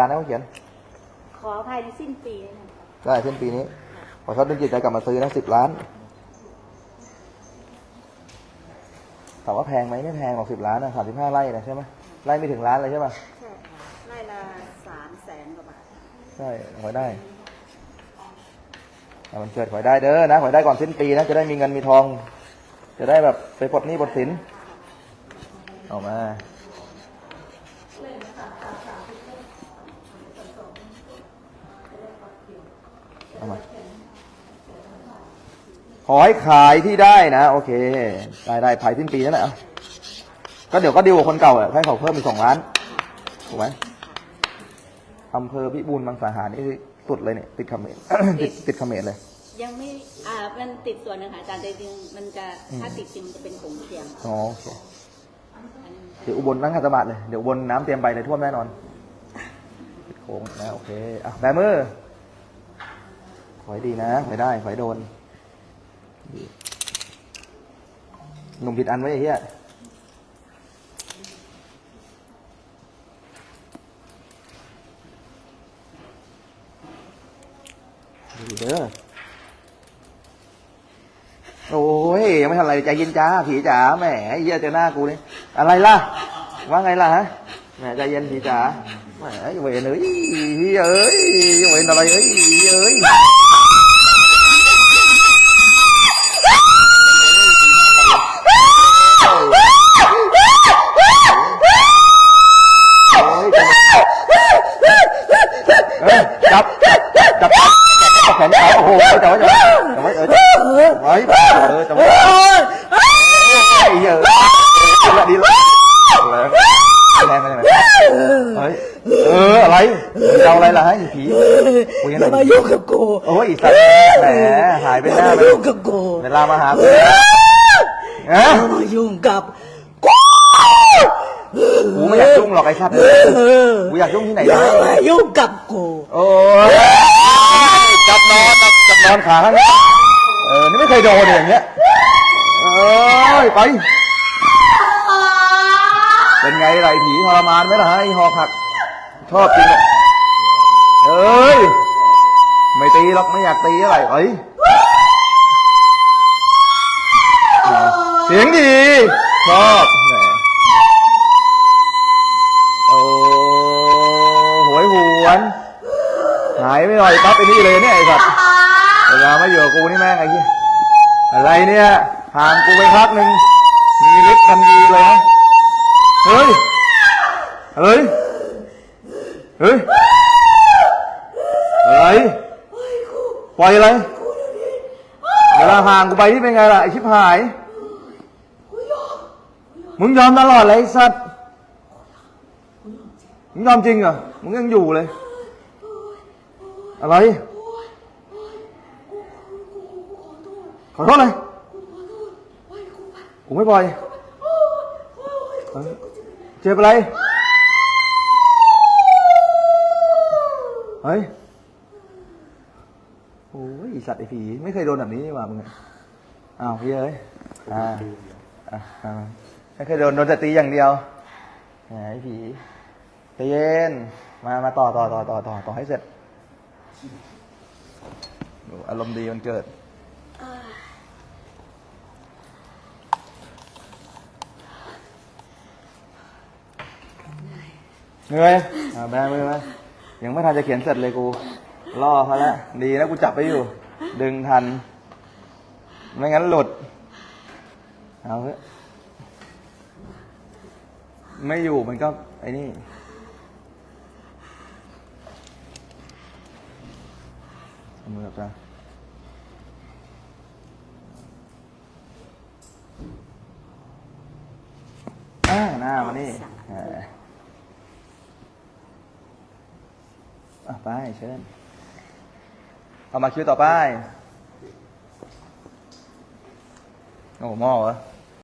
ร้านนั้นเขาเขียน ขอภายในสิ้นปีนี้นะได้สิ้นปีนี้ ขอชอบดึงจิตใจกลับมาซื้อนะสิบล้านถามว่าแพงไหมไม่แพงหรอกสิบล้านนะสามสิบห้าไร่นะใช่ไหมไร่ไม่ถึงล้านเลยใช่ป่ะใช่ค่ะไร่ละสามแสนกว่าบาทใช่ขอได้เอามันเกิดขอได้เด้อนะขอได้ก่อนสิ้นปีนะจะได้มีเงินมีทอง จะได้แบบไปปลดหนี้ปลดสินเออกมา เอามาขอให้ขายที่ได้นะ โอเค ได้ได้ขายสิ้นปีนั่นแหละเอาก็เดี๋ยวก็ดีลกับคนเก่าอะให้เขาเพิ่มอีกสองล้านถูกไหมอำเภอพิบูลมังสาหารนี่สุดเลยเนี่ยติดเขมรติดติดเขมรเลย ยังไม่ อ่า มันติดส่วนหนึ่งค่ะอาจารย์แต่จริงๆมันจะถ้าติดจริงมันจะเป็นผงเทียมอ๋อโอเคอันนี้เดี๋ยวอุบลนั่งขัดสมาธิเลย เดี๋ยวอุบลน้ำเตรียมไปเลยท่วมแน่นอนติดโค้งนะโอเคอะแบมือ ขอให้ดีนะขอให้ได้ขอให้โดนหนุ่มผิดอันไว้ไอ้เหี้ยดีเด้อโอ้ยยังไม่ทันอะไรใจเย็นจ้าผีจ๋าแหมไอ้เหี้ยเจอหน้ากูนี่อะไรล่ะ ว่าไงล่ะฮะแหมใจเย็นผีจ๋าแหมอย่เวรเอ้ยเอ้ยอย่เวรอะไรเอ้ยเอ้ย เอ้ยจับจับจับจับแขนเขาโอ้โหจับไว้จับไว้จับไว้เออจับไว้เออจับไว้ไอ้เยอะดีละดีละแรงแรงไปไหนเฮ้ยเอออะไรมึงจะเอาอะไรล่ะให้ผีคุยกันหน่อยมายุ่งกับกูโอ้ยสัตว์แหมหายไปหน้ามาไปยุ่งกับกูเวลามาหาเอ๊ะมายุ่งกับ กูกูไม่อยากยุ่งหรอกไอ้สัตว์เออกูอยากยุ่งที่ไหนอย่าได้มายุ่งกับกูโอ้ยจับนอนนะจับนอนขาข้างนี้เออนี่ไม่เคยโดนเลยอย่างเงี้ยเอ้ยไป เป็นไงไรผีทรมานไหมล่ะฮะไอ้หอกหัก ชอบจริงอะเอ้ย ไม่ตีหรอกไม่อยากตีอะไรเอ้ยเสียงดีชอบ วยหวน หายไปหน่อยปั๊บไอ้นี่เลยเนี่ยไอ้สัตว์เวลามาอยู่กับกูนี่แม่งไอ้ที่อะไรเนี่ยห่างกูไปพักหนึ่งมีฤทธิ์ทันทีเลยนะเฮ้ย เฮ้ย เฮ้ย อะไรปล่อยอะไร เวลาห่างกูไปที่เป็นไงล่ะไอชิบหาย มึงยอมตลอดเลยไอ้สัตว์ มึงยอมจริงเหรอ มึงยังอยู่เลย อะไร ขอโทษเลยกูไม่ปล่อย เจ็บอะไร เฮ้ย โอ้ยสัตว์ไอ้ผีไม่เคยโดนแบบนี้นี่หว่ามึงอะอ้าวพี่เอ้ยอ่าอะอ่าไม่เคยโดนโดนแต่ตีอย่างเดียวแหมไอ้ผี ใจเย็น มา มาต่อต่อต่อต่อต่อต่อให้เสร็จโอ้อารมณ์ดีมันเกิด เหนื่อยอ่าแบมือมายังไม่ทันจะเขียนเสร็จเลยกู ล่อเขาแล้ว ดีนะกูจับไปอยู่ ดึงทัน ไม่งั้นหลุด เอาเถอะไม่อยู่มันก็ไอ้นี่ เอามือแบบจ้าอ่าหน้ามานี่เอออะไปเชิญ เอามาคิวต่อไป โอ้หม้อเหรอ